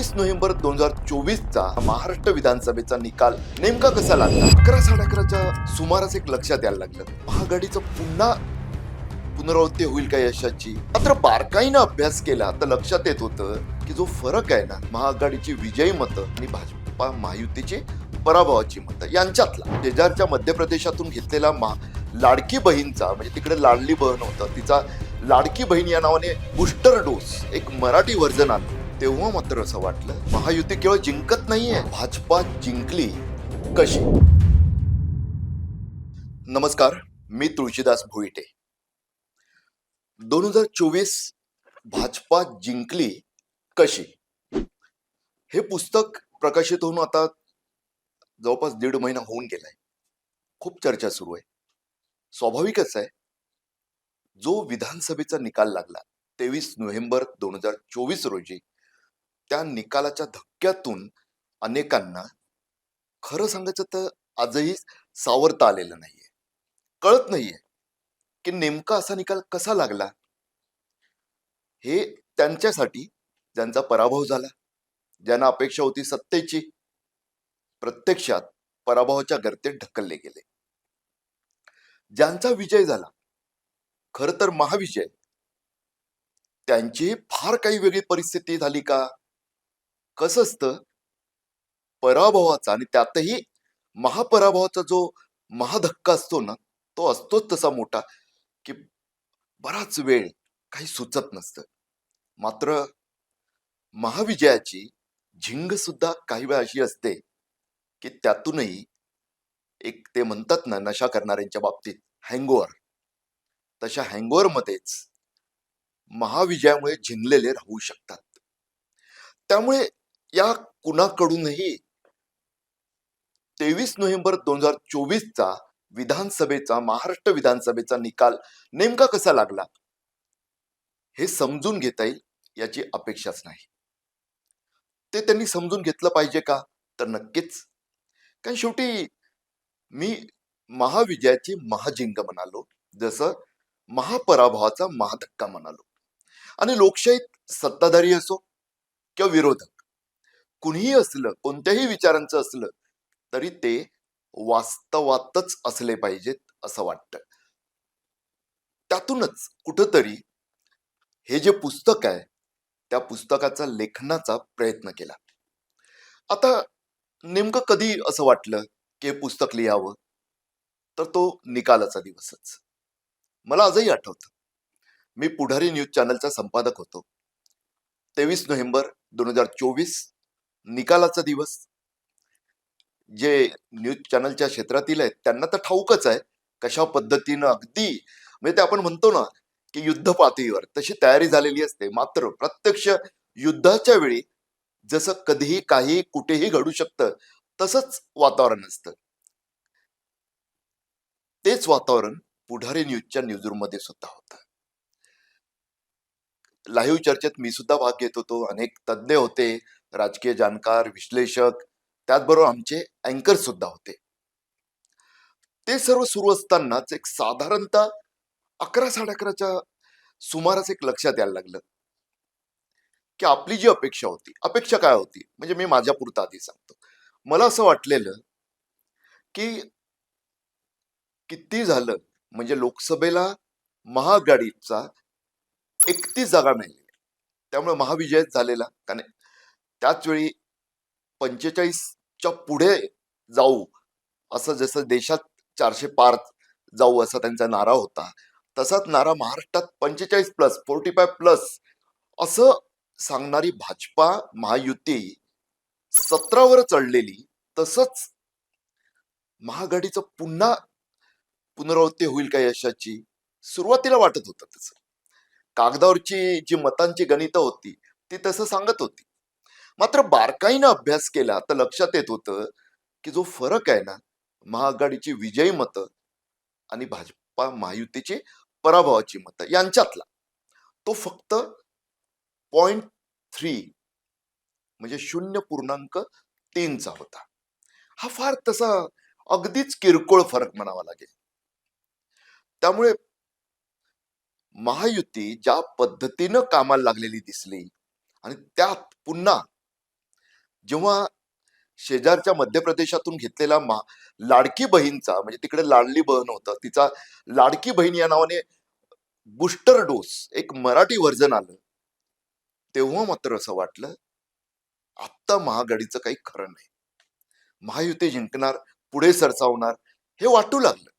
तेवीस नोव्हेंबर दोन हजार चोवीसचा महाराष्ट्र विधानसभेचा निकाल नेमका कसा लागला? अकरा साडे अकराच्या सुमारास एक लक्षात यायला लागलं. महाआघाडीचं पुन्हा पुनरावृत्ती होईल का यशाची? मात्र बारकाईनं अभ्यास केला तर लक्षात येत होतं की जो फरक आहे ना महाआघाडीची विजयी मतं आणि भाजपा महायुतीची पराभवाची मतं यांच्यातला. शेजारच्या मध्य प्रदेशातून घेतलेला मा लाडकी बहीणचा म्हणजे तिकडे लाडली बहीण होतं तिचा लाडकी बहीण या नावाने बुस्टर डोस एक मराठी व्हर्जन आलं तेव्हा मात्र असं वाटलं महायुती केवळ जिंकत नाहीये भाजपा जिंकली कशी? नमस्कार मी तुळशीदास भोईटे. दोन हजार चोवीस भाजपा जिंकली कशी? हे पुस्तक प्रकाशित होऊन आता जवळपास दीड महिना होऊन गेलाय. खूप चर्चा सुरू आहे. स्वाभाविकच आहे जो विधानसभेचा निकाल लागला तेवीस नोव्हेंबर दोन हजार चोवीस रोजी त्या निकालाच्या धक्क्यातून अनेकांना खरं सांगायचं तर आजही सावरता आलेलं नाहीये. कळत नाहीये की नेमका असा निकाल कसा लागला? हे त्यांच्यासाठी ज्यांचा पराभव झाला ज्यांना अपेक्षा होती सत्तेची प्रत्यक्षात पराभवाच्या गर्तेत ढकलले गेले. ज्यांचा विजय झाला खर तर महाविजय त्यांची फार काही वेगळी परिस्थिती झाली का? कसं असतं? पराभवाचा आणि त्यातही महापराभवाचा जो महाधक्का असतो ना तो असतोच तसा मोठा की बराच वेळ काही सुचत नसतं. मात्र महाविजयाची झिंग सुद्धा काही वेळा अशी असते की त्यातूनही एक ते म्हणतात ना नशा करणाऱ्यांच्या बाबतीत हँगओव्हर. तशा हँगओव्हर मध्येच महाविजयामुळे झिंगलेले राहू शकतात. त्यामुळे या कुणाकडूनही तेवीस नोव्हेंबर दोन हजार चोवीसचा विधानसभेचा महाराष्ट्र विधानसभेचा निकाल नेमका कसा लागला? हे समजून घेता येईल याची अपेक्षाच नाही. ते त्यांनी समजून घेतलं पाहिजे का? तर नक्कीच. कारण शेवटी मी महाविजयाची महाजिंग म्हणालो जसं महापराभवाचा महाधक्का म्हणालो. आणि लोकशाहीत सत्ताधारी असो किंवा विरोधक कुणीही असलं कोणत्याही विचारांचं असलं तरी ते वास्तवातच असले पाहिजेत असं वाटतं. त्यातूनच कुठंतरी हे जे पुस्तक आहे त्या पुस्तकाचा लेखनाचा प्रयत्न केला. आता नेमकं कधी असं वाटलं की हे पुस्तक लिहावं? तर तो निकालाचा दिवसच. मला आजही आठवतं. मी पुढारी न्यूज चॅनलचा संपादक होतो. तेवीस नोव्हेंबर दोन हजार चोवीस निकालाचा दिवस. जे न्यूज चॅनलच्या क्षेत्रातील आहेत त्यांना तर ठाऊकच आहे. कशा पद्धतीनं अगदी म्हणजे ते आपण म्हणतो ना की युद्ध पातळीवर तशी तयारी झालेली असते. मात्र प्रत्यक्ष युद्धाच्या वेळी जसं कधीही काही कुठेही घडू शकतं तसंच वातावरण असतं. तेच वातावरण पुढारी न्यूजच्या न्यूजरूममध्ये सुद्धा होतं. लाईव्ह चर्चेत मी सुद्धा भाग घेत होतो. अनेक तज्ज्ञ होते. राजकीय जाणकार विश्लेषक त्याचबरोबर आमचे अँकर सुद्धा होते. ते सर्व सुरू असतानाच एक साधारणतः अकरा साडे अकराच्या सुमारास एक लक्षात यायला लागलं. की आपली जी अपेक्षा होती अपेक्षा काय होती? म्हणजे मी माझ्या पुरता आधी सांगतो. मला असं वाटलेलं की किती झालं? म्हणजे लोकसभेला महाआघाडीचा एकतीस जागा मिळाली त्यामुळे महाविजय झालेला. कारण त्याच वेळी पंचेचाळीसच्या पुढे जाऊ असं जसं देशात चारशे पार जाऊ असा त्यांचा नारा होता तसाच नारा महाराष्ट्रात पंचेचाळीस प्लस फोर्टी फाय प्लस असं सांगणारी भाजपा महायुती सतरावर चढलेली तसंच महाआघाडीचं पुन्हा पुनरावृत्ती होईल का यशाची सुरुवातीला वाटत होतं तसं. कागदावरची जी मतांची गणितं होती ती तसं सांगत होती. मात्र बारकाईनं अभ्यास केला तर लक्षात येत होतं की जो फरक आहे ना महाआघाडीची विजयी मतं आणि भाजपा महायुतीची पराभवाची मतं यांच्यातला तो फक्त पॉइंट थ्री म्हणजे शून्य पूर्णांक तीनचा होता. हा फार तसा अगदीच किरकोळ फरक म्हणावा लागेल. त्यामुळे महायुती ज्या पद्धतीनं कामाला लागलेली दिसली आणि त्यात पुन्हा जेव्हा शेजारच्या मध्य प्रदेशातून घेतलेला मा लाडकी बहीणचा म्हणजे तिकडे लाडली बहीण होतं तिचा लाडकी बहीण या नावाने बुस्टर डोस एक मराठी व्हर्जन आलं. तेव्हा मात्र असं वाटलं आत्ता महागाडीचं काही खरं नाही. महायुती जिंकणार पुढे सरसावणार हे वाटू लागलं.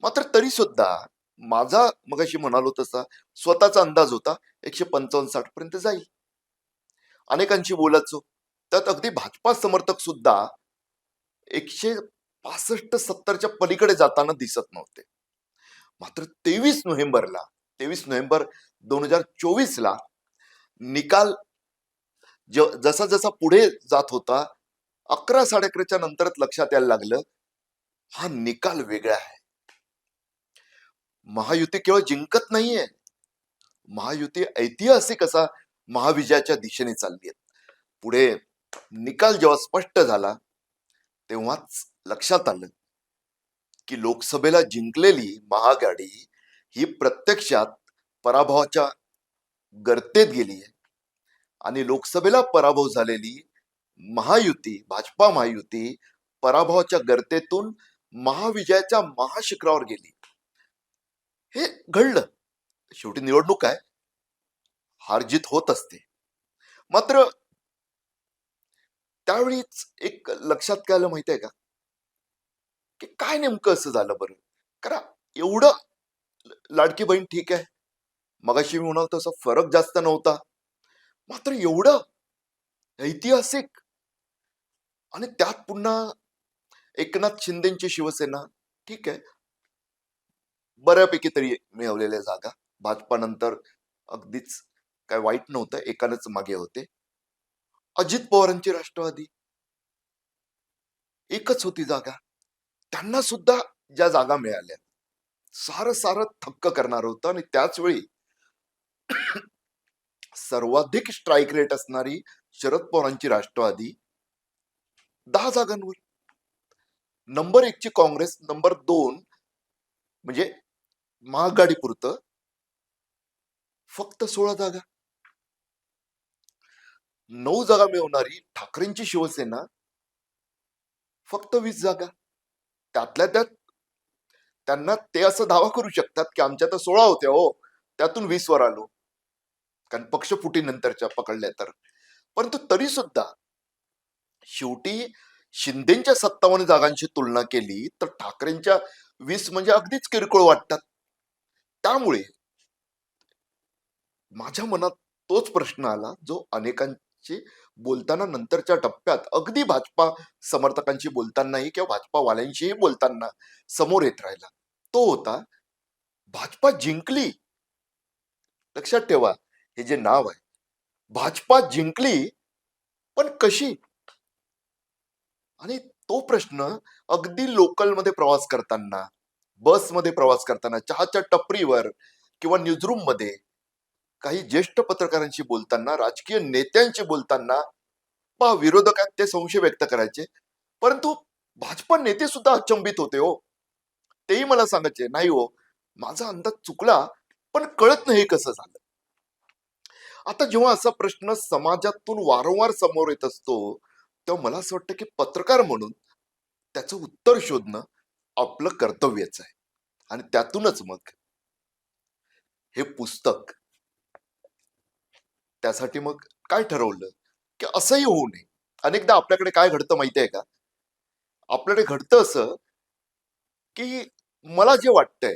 मात्र तरी सुद्धा माझा मगाशी म्हणालो तसा स्वतःचा अंदाज होता एकशे पंचावन्न साठ पर्यंत जाईल. अनेकांशी बोलायचो. त्यात अगदी भाजपा समर्थक सुद्धा एकशे पासष्ट सत्तरच्या पलीकडे जाताना दिसत नव्हते. मात्र तेवीस नोव्हेंबरला तेवीस नोव्हेंबर दोन हजार चोवीस ला निकाल ज- जसा जसा पुढे जात होता अकरा साडे अकराच्या नंतरच लक्षात यायला लागलं हा निकाल वेगळा आहे. महायुती केवळ जिंकत नाहीये. महायुती ऐतिहासिक असा महाविजयाच्या दिशेने चालली आहेत. पुढे निकाल जेव्हा स्पष्ट झाला तेव्हाच लक्षात आलं की लोकसभेला जिंकलेली महागाडी ही प्रत्यक्षात पराभवाच्या गर्तेत गेली आहे. आणि लोकसभेला पराभव झालेली महायुती भाजपा महायुती पराभवाच्या गर्तेतून महाविजयाच्या महाशिखरावर गेली. हे घडलं. शेवटी निवडणूक आहे. हारजीत होत असते. मात्र त्यावेळीच एक लक्षात काय आलं माहिती आहे का? की काय नेमकं असं झालं बरं? कारण एवढं लाडकी बहीण ठीक आहे. मगाशी मी म्हणाल तसा फरक जास्त नव्हता. मात्र एवढं ऐतिहासिक आणि त्यात पुन्हा एकनाथ शिंदेची शिवसेना ठीक आहे. बऱ्यापैकी तरी मिळवलेल्या जागा. भाजपानंतर अगदीच काय वाईट नव्हतं एकालाच मागे होते. अजित पवारांची राष्ट्रवादी. एकच होती जागा. त्यांना सुद्धा ज्या जागा मिळाल्या सारं सारं थक्क करणार होतं आणि त्याच वेळी सर्वाधिक स्ट्राईक रेट असणारी शरद पवारांची राष्ट्रवादी दहा जागांवर. नंबर एकची काँग्रेस नंबर दोन म्हणजे महागाडी पुरतं फक्त सोळा जागा. नऊ जागा मिळवणारी ठाकरेंची शिवसेना फक्त वीस जागा. त्यातल्या त्यात त्यांना ते असं दावा करू शकतात की आमच्या तर सोळा होत्या हो त्यातून वीस वर आलो. कारण पक्ष फुटीनंतरच्या पकडल्या तर. परंतु तरी सुद्धा शेवटी शिंदेच्या सत्तावन्न जागांची तुलना केली तर ठाकरेंच्या वीस म्हणजे अगदीच किरकोळ वाटतात. त्यामुळे माझ्या मनात तोच प्रश्न आला जो अनेकां अनेकांची बोलताना नंतरच्या टप्प्यात अगदी भाजपा समर्थकांशी बोलतानाही किंवा भाजपावाल्यांशीही बोलताना समोर येत राहिला. तो होता भाजपा जिंकली. लक्षात ठेवा हे जे नाव आहे. भाजपा जिंकली पण कशी? आणि तो प्रश्न अगदी लोकलमध्ये प्रवास करताना बसमध्ये प्रवास करताना चहाच्या टपरीवर किंवा न्यूजरूममध्ये काही ज्येष्ठ पत्रकारांशी बोलताना राजकीय नेत्यांशी बोलताना पहा विरोधकात ते संशय व्यक्त करायचे. परंतु भाजपा नेते सुद्धा अचंबित होते हो. तेही मला सांगायचे नाही हो माझा अंदाज चुकला पण कळत नाही हे कसं झालं. आता जेव्हा असा प्रश्न समाजातून वारंवार समोर येत असतो तेव्हा मला असं वाटतं की पत्रकार म्हणून त्याचं उत्तर शोधणं आपलं कर्तव्यच आहे. आणि त्यातूनच मग हे पुस्तक त्यासाठी मग काय ठरवलं? की असंही होऊ नये. अनेकदा आपल्याकडे काय घडतं माहिती आहे का? आपल्याकडे घडतं असं की मला जे वाटतंय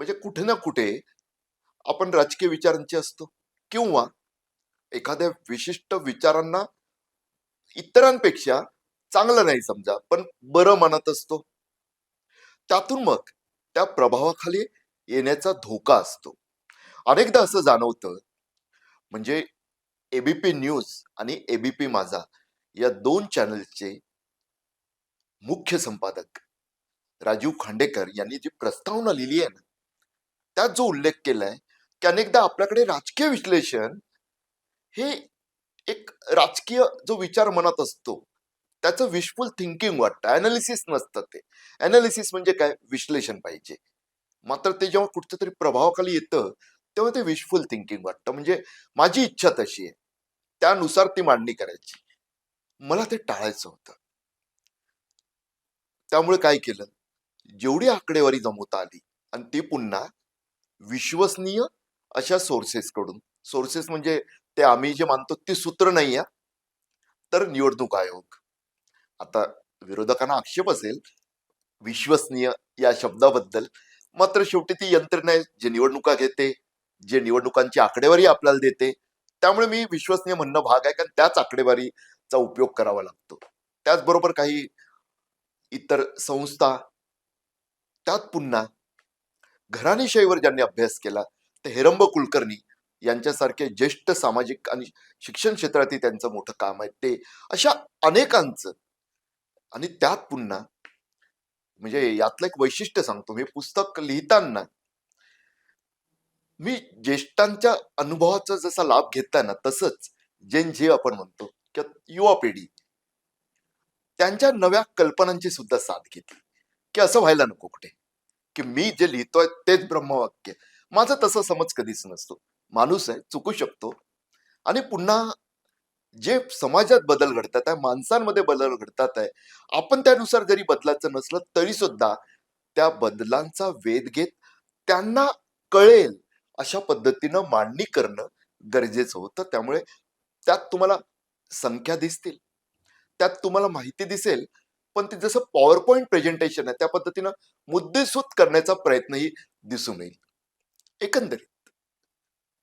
म्हणजे कुठे ना कुठे आपण राजकीय विचारांचे असतो. किंवा एखाद्या विशिष्ट विचारांना इतरांपेक्षा चांगलं नाही समजा पण बरं मानत असतो. त्यातून मग त्या प्रभावाखाली येण्याचा धोका असतो. अनेकदा असं जाणवतं म्हणजे एबीपी न्यूज आणि एबीपी माझा या दोन चॅनलचे मुख्य संपादक राजीव खांडेकर यांनी जी प्रस्तावना लिहिली आहे ना त्यात जो उल्लेख केलाय की अनेकदा आपल्याकडे राजकीय विश्लेषण हे एक राजकीय जो विचार मनात असतो त्याचं विशफुल थिंकिंग वाटतं. अनालिसिस नसतं ते. अनालिसिस म्हणजे काय? विश्लेषण पाहिजे. मात्र ते जेव्हा कुठच्या तरी प्रभावाखाली येतं तेव्हा ते विशफुल थिंकिंग वाटतं. म्हणजे माझी इच्छा तशी आहे. त्यानुसार ती मांडणी करायची. मला ते टाळायचं होतं. त्यामुळे काय केलं? जेवढी आकडेवारी जमवता आली आणि ती पुन्हा विश्वसनीय अशा सोर्सेस कडून सोर्सेस म्हणजे ते आम्ही जे मानतो ती सूत्र नाही आहे तर निवडणूक आयोग. आता विरोधकांना आक्षेप असेल विश्वसनीय या शब्दाबद्दल मात्र शेवटी ती यंत्रणा आहे जे निवडणुका घेते जे निवडणुकांची आकडेवारी आपल्याला देते त्यामुळे मी विश्वसनीय म्हणणं भाग आहे कारण त्याच आकडेवारीचा उपयोग करावा लागतो. त्याचबरोबर काही इतर संस्था त्यात पुन्हा घराणेशाहीवर ज्यांनी अभ्यास केला ते हेरंब कुलकर्णी यांच्यासारखे ज्येष्ठ सामाजिक आणि शिक्षण क्षेत्रातही त्यांचं मोठं काम आहे. ते अशा अनेकांचं आणि त्यात पुन्हा म्हणजे यातलं एक वैशिष्ट्य सांगतो मी पुस्तक लिहिताना मी ज्येष्ठांच्या अनुभवाचा जसा लाभ घेतला ना तसंच जेन जे आपण म्हणतो किंवा युवा पिढी त्यांच्या नव्या कल्पनांची सुद्धा साथ घेतली. की असं व्हायला नको कुठे. की मी जे लिहितोय तेच ब्रह्मवाक्य. माझा तसा समज कधीच नसतो. माणूस आहे चुकू शकतो. आणि पुन्हा जे समाजात बदल घडतात आहे माणसांमध्ये बदल घडतात आहे आपण त्यानुसार जरी बदलायचं नसलं तरी सुद्धा त्या बदलांचा वेध घेत त्यांना कळेल अशा पद्धतीनं मांडणी करणं गरजेचं होतं. त्यामुळे त्यात तुम्हाला संख्या दिसतील. त्यात तुम्हाला माहिती दिसेल. पण ते जसं पॉवर पॉईंट प्रेझेंटेशन आहे त्या पद्धतीनं मुद्देसूद करण्याचा प्रयत्नही दिसून येईल. एकंदरीत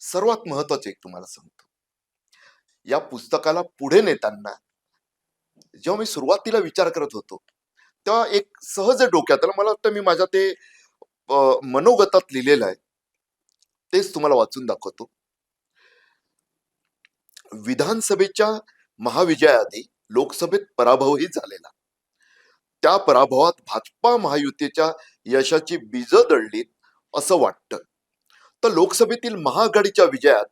सर्वात महत्वाचं एक तुम्हाला सांगतो. या पुस्तकाला पुढे नेताना जेव्हा मी सुरुवातीला विचार करत होतो तेव्हा एक सहज डोक्यात मला वाटतं मी माझ्या ते मनोगतात लिहिलेलं आहे. तेच तुम्हाला वाचून दाखवतो. विधानसभेच्या महाविजयाआधी लोकसभेत पराभवही झालेला. त्या पराभवात भाजपा महायुतीच्या यशाची बीज दळलीत असं वाटतं. तर लोकसभेतील महाआघाडीच्या विजयात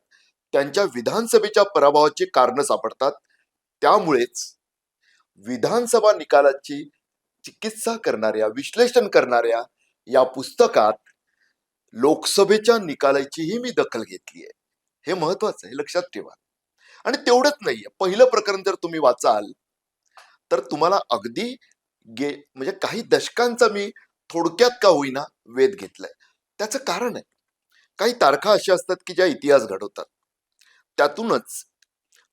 त्यांच्या विधानसभेच्या पराभवाची कारण सापडतात. त्यामुळेच विधानसभा निकालाची चिकित्सा करणाऱ्या विश्लेषण करणाऱ्या या पुस्तकात लोकसभेच्या निकालाचीही मी दखल घेतली आहे. हे महत्वाचं आहे लक्षात ठेवा. आणि तेवढंच नाहीये. पहिलं प्रकरण जर तुम्ही वाचाल तर तुम्हाला अगदी गे म्हणजे काही दशकांचा मी थोडक्यात का होईना वेध घेतलाय. त्याचं कारण आहे. काही तारखा अशा असतात की ज्या इतिहास घडवतात. त्यातूनच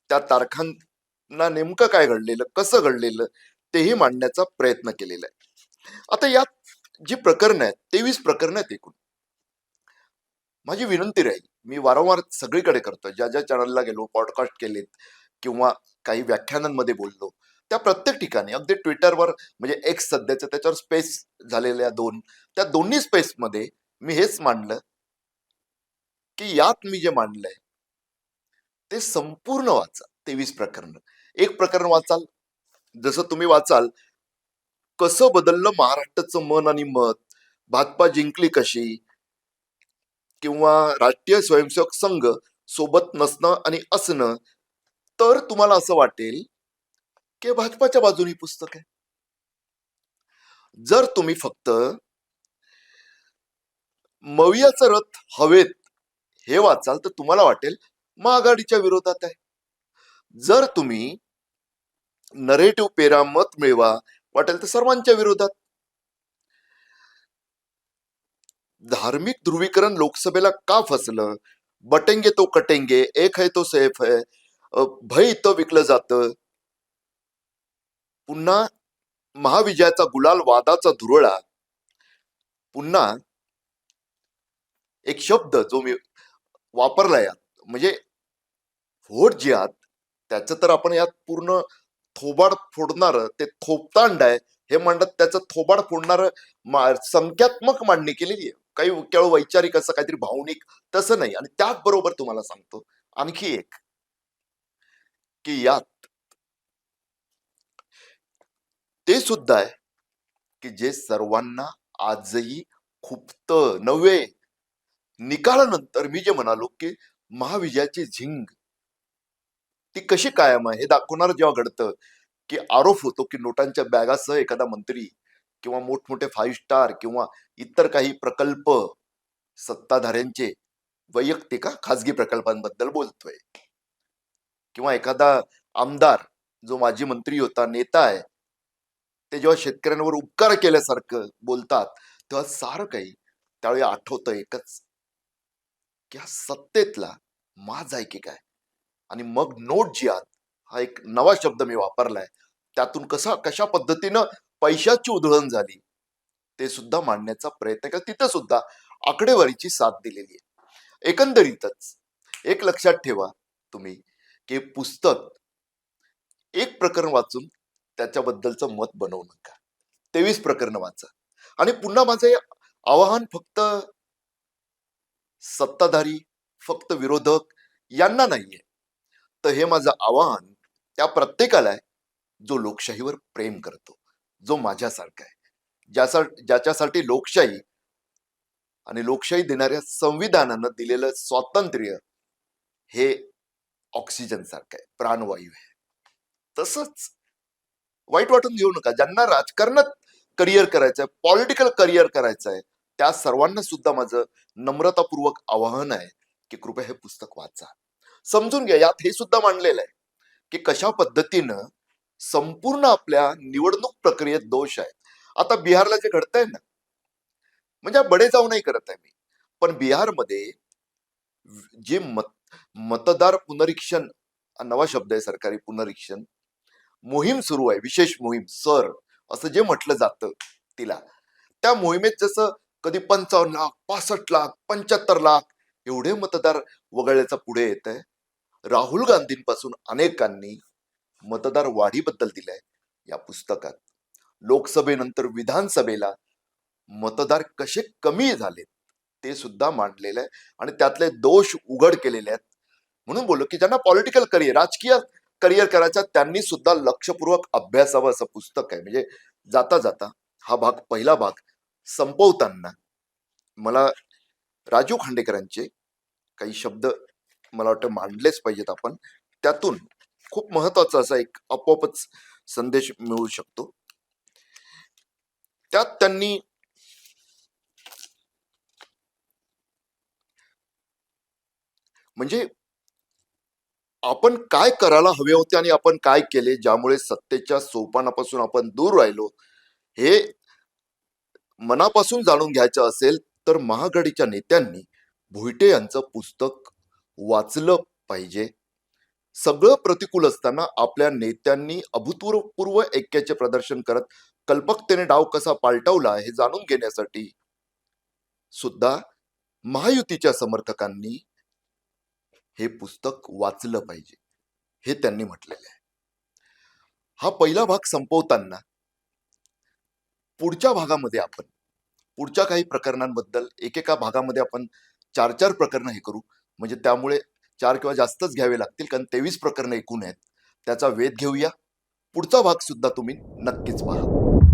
त्या तारखांना नेमकं काय घडलेलं कसं घडलेलं तेही मांडण्याचा प्रयत्न केलेला आहे. आता यात जी प्रकरणं आहेत तेवीस प्रकरणं आहेत एकूण. माझी विनंती राहील मी वारंवार सगळीकडे करतो ज्या ज्या चॅनलला गेलो पॉडकास्ट केलेत किंवा काही व्याख्यानांमध्ये बोललो त्या प्रत्येक ठिकाणी अगदी ट्विटरवर म्हणजे एक्स सध्याचं त्याच्यावर स्पेस झालेल्या दोन त्या दोन्ही स्पेसमध्ये मी हेच मांडलं की यात मी जे मांडलंय ते संपूर्ण वाचा तेवीस प्रकरण. एक प्रकरण वाचाल जसं तुम्ही वाचाल कसं बदललं महाराष्ट्राचं मन आणि मत भाजपा जिंकली कशी किंवा राष्ट्रीय स्वयंसेवक संघ सोबत नसणं आणि असणं तर तुम्हाला असं वाटेल की भाजपाच्या बाजूने पुस्तक आहे. जर तुम्ही फक्त मवियाचा रथ हवेत हे वाचाल तर तुम्हाला वाटेल महाआघाडीच्या विरोधात आहे. जर तुम्ही नरेटिव्ह पेरा मत मिळवा वाटेल तर सर्वांच्या विरोधात. धार्मिक ध्रुवीकरण लोकसभेला का फसलं? बटेंगे तो कटेंगे एक है तो सेफ है. भय इथं विकलं जातं. पुन्हा महाविजयाचा गुलाल वादाचा धुरळा. पुन्हा एक शब्द जो मी वापरला यात म्हणजे व्होट जे आहात त्याचं तर आपण यात पूर्ण थोबाड फोडणार ते थोपतांड आहे हे म्हणतात त्याचं थोबाड फोडणार संख्यात्मक मांडणी केलेली आहे. काही केवळ वैचारिक असं काहीतरी भावनिक तसं नाही. आणि त्याच बरोबर तुम्हाला सांगतो आणखी एक. की यात ते सुद्धा आहे की जे सर्वांना आजही खुपत नव्हे. निकालानंतर मी जे म्हणालो की महाविजयाची झिंग ती कशी कायम आहे हे दाखवणार जेव्हा घडतं की आरोप होतो की नोटांच्या बॅगासह एखादा मंत्री किंवा मोठमोठे फाईव्ह स्टार किंवा इतर काही प्रकल्प सत्ताधाऱ्यांचे वैयक्तिक खाजगी प्रकल्पांबद्दल बोलतोय. किंवा एखादा आमदार जो माजी मंत्री होता नेता आहे ते जेव्हा शेतकऱ्यांवर उपकार केल्यासारखं बोलतात तेव्हा सारं काही त्यावेळी आठवतं एकच की हा सत्तेतला माझ आहे. की काय आणि मग नोट जिहाद हा एक नवा शब्द मी वापरलाय. त्यातून कसा कशा पद्धतीनं पैशाची उधळण झाली. ते सुद्धा मांडण्याचा प्रयत्न केला. तिथं सुद्धा आकडेवारीची साथ दिलेली आहे. एकंदरीतच एक लक्षात ठेवा तुम्ही की पुस्तक एक प्रकरण वाचून त्याच्याबद्दलचं मत बनवू नका. तेवीस प्रकरण वाचा. आणि पुन्हा माझं आवाहन फक्त सत्ताधारी फक्त विरोधक यांना नाहीये. तर हे माझं आवाहन त्या प्रत्येकाला आहे जो लोकशाहीवर प्रेम करतो. जो माझ्यासारखा आहे. ज्यासा ज्याच्यासाठी लोकशाही आणि लोकशाही देणाऱ्या संविधानानं दिलेलं स्वातंत्र्य हे ऑक्सिजन सारखं आहे. प्राणवायू आहे. तसंच वाईट वाटून घेऊ नका. ज्यांना राजकारणात करिअर करायचंय पॉलिटिकल करिअर आहे त्या सर्वांना सुद्धा माझं नम्रतापूर्वक आवाहन आहे की कृपया हे पुस्तक वाचा. समजून घ्या यात हे सुद्धा मांडलेलं आहे की कशा पद्धतीनं संपूर्ण आपल्या निवडणूक प्रक्रियेत दोष आहे. आता बिहारला जे घडतंय ना म्हणजे बडे जाऊ नाही करत आहे मी. पण बिहारमध्ये जे मत मतदार पुनरीक्षण नवा शब्द आहे सरकारी पुनरीक्षण मोहीम सुरू आहे विशेष मोहीम सर असं जे म्हटलं जातं तिला. त्या मोहिमेत जसं कधी पंचावन्न लाख पासष्ट लाख पंच्याहत्तर लाख एवढे मतदार वगळल्याचा पुढे येत आहे राहुल गांधींपासून अनेकांनी मतदार वाढीबद्दल दिलंय या पुस्तकात. लोकसभेनंतर विधानसभेला मतदार कसे कमी झालेत ते सुद्धा मांडलेलं आहे आणि त्यातले दोष उघड केलेले आहेत. म्हणून बोललो की ज्यांना पॉलिटिकल करिअर राजकीय करिअर करायचा त्यांनी सुद्धा लक्षपूर्वक अभ्यासावं असं पुस्तक आहे. म्हणजे जाता जाता हा भाग पहिला भाग संपवताना मला राजीव खांडेकरांचे काही शब्द मला वाटतं मांडलेच पाहिजेत आपण. त्यातून खूप महत्त्वाचा असा एक आपोआपच संदेश मिळू शकतो. त्यात त्यांनी म्हणजे आपण काय करायला हवे होते आणि आपण काय केले ज्यामुळे सत्तेच्या सोपानापासून आपण दूर राहिलो हे मनापासून जाणून घ्यायचं असेल तर महागडीच्या नेत्यांनी भुईटे यांचं पुस्तक वाचलं पाहिजे. सगळं प्रतिकूल असताना आपल्या नेत्यांनी अभूतपूर्व ऐक्याचे प्रदर्शन करत कल्पकतेने डाव कसा पालटवला हे जाणून घेण्यासाठी सुद्धा महायुतीच्या समर्थकांनी हे पुस्तक वाचलं पाहिजे हे त्यांनी म्हटलेले आहे. हा पहिला भाग संपवताना पुढच्या भागामध्ये आपण पुढच्या काही प्रकरणांबद्दल एकेका भागामध्ये आपण चार चार प्रकरणं हे करू म्हणजे त्यामुळे चार किंवा जास्तच घ्यावे लागतील कारण तेवीस प्रकरणं एकूण आहेत. त्याचा वेध घेऊया. पुढचा भाग सुद्धा तुम्ही नक्कीच पहा.